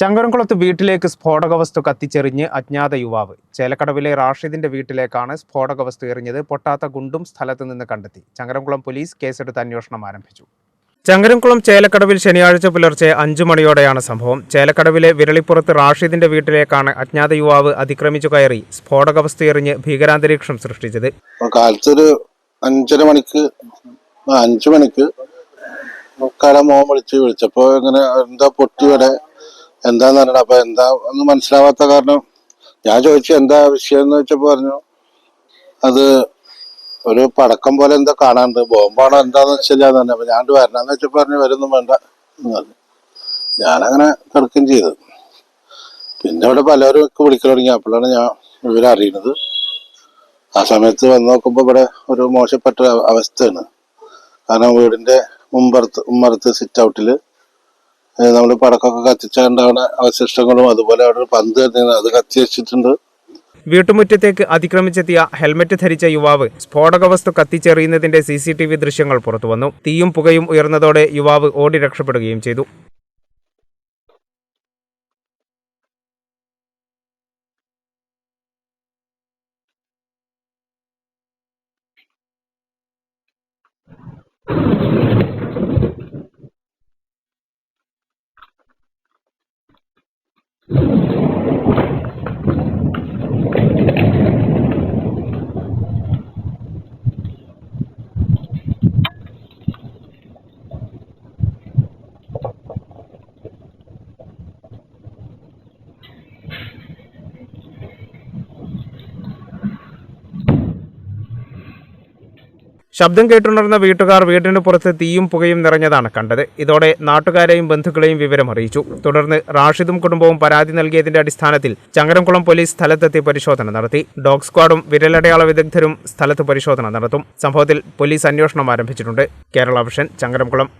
ചങ്കരംകുളത്ത് വീട്ടിലേക്ക് സ്ഫോടക വസ്തു കത്തിച്ചെറിഞ്ഞ് അജ്ഞാത യുവാവ്. ചേലക്കടവിലെ റാഷിദിന്റെ വീട്ടിലേക്കാണ് സ്ഫോടക വസ്തു എറിഞ്ഞത്. പൊട്ടാത്ത ഗുണ്ടും സ്ഥലത്ത് നിന്ന് കണ്ടെത്തി. ചങ്കരംകുളം പോലീസ് കേസെടുത്ത് അന്വേഷണം ആരംഭിച്ചു. ചങ്കരംകുളം ചേലക്കടവിൽ ശനിയാഴ്ച പുലർച്ചെ അഞ്ചു മണിയോടെയാണ് സംഭവം. ചേലക്കടവിലെ വിരളിപ്പുറത്ത് റാഷിദിന്റെ വീട്ടിലേക്കാണ് അജ്ഞാത യുവാവ് അതിക്രമിച്ചു കയറി സ്ഫോടക വസ്തു എറിഞ്ഞ് ഭീകരാന്തരീക്ഷം സൃഷ്ടിച്ചത്. അഞ്ചര മണിക്ക് അഞ്ചു മണിക്ക് വിളിച്ചപ്പോ എന്താ പൊട്ടി എന്താന്ന് പറഞ്ഞത് അപ്പൊ എന്താ ഒന്നും മനസ്സിലാവാത്ത കാരണം ഞാൻ ചോദിച്ചു എന്താ വിഷയം എന്ന് വെച്ചപ്പോ പറഞ്ഞു അത് ഒരു പടക്കം പോലെ എന്താ കാണാണ്ട് ബോംബാണോ എന്താന്ന് വെച്ചില്ല തന്നെ അപ്പൊ ഞാൻ വരണമെന്ന് വെച്ചപ്പോ പറഞ്ഞു വരുന്നും വേണ്ട എന്ന് പറഞ്ഞു. ഞാനങ്ങനെ കിടക്കുകയും ചെയ്തു. പിന്നെ അവിടെ പലരും ഒക്കെ വിളിക്കാൻ തുടങ്ങി. അപ്പോഴാണ് ഞാൻ ഇവരറിയണത് ആ സമയത്ത് വന്ന് നോക്കുമ്പോൾ ഇവിടെ ഒരു മോശപ്പെട്ട അവസ്ഥയാണ്. കാരണം വീടിന്റെ മുമ്പറത്ത് ഉമ്മറത്ത് സിറ്റ് ഔട്ടിൽ നമ്മൾ പടക്കമൊക്കെ അവിടെ അവശിഷ്ടങ്ങളും അതുപോലെ അവിടെ പന്ത് തന്നെയാണ് അത് കത്തി വെച്ചിട്ടുണ്ട് വീട്ടുമുറ്റത്തേക്ക് അതിക്രമിച്ചെത്തിയ ഹെൽമറ്റ് ധരിച്ച യുവാവ് സ്ഫോടക വസ്തു കത്തിച്ചെറിയുന്നതിന്റെ സി സി ടി വി ദൃശ്യങ്ങൾ പുറത്തുവന്നു. തീയും പുകയും ഉയർന്നതോടെ യുവാവ് ഓടി രക്ഷപ്പെടുകയും ചെയ്തു. Thank you. ശബ്ദം കേട്ടുണർന്ന വീട്ടുകാർ വീടിന് പുറത്ത് തീയും പുകയും നിറഞ്ഞതാണ് കണ്ടത്. ഇതോടെ നാട്ടുകാരെയും ബന്ധുക്കളെയും വിവരം അറിയിച്ചു. തുടർന്ന് റാഷിദും കുടുംബവും പരാതി നൽകിയതിന്റെ അടിസ്ഥാനത്തിൽ ചങ്ങരംകുളം പോലീസ് സ്ഥലത്തെത്തി പരിശോധന നടത്തി. ഡോഗ് സ്ക്വാഡും വിരലടയാള വിദഗ്ധരും സ്ഥലത്ത് പരിശോധന നടത്തും. സംഭവത്തിൽ പോലീസ് അന്വേഷണം ആരംഭിച്ചിട്ടുണ്ട്. കേരള വിഷൻ ചങ്ങരംകുളം.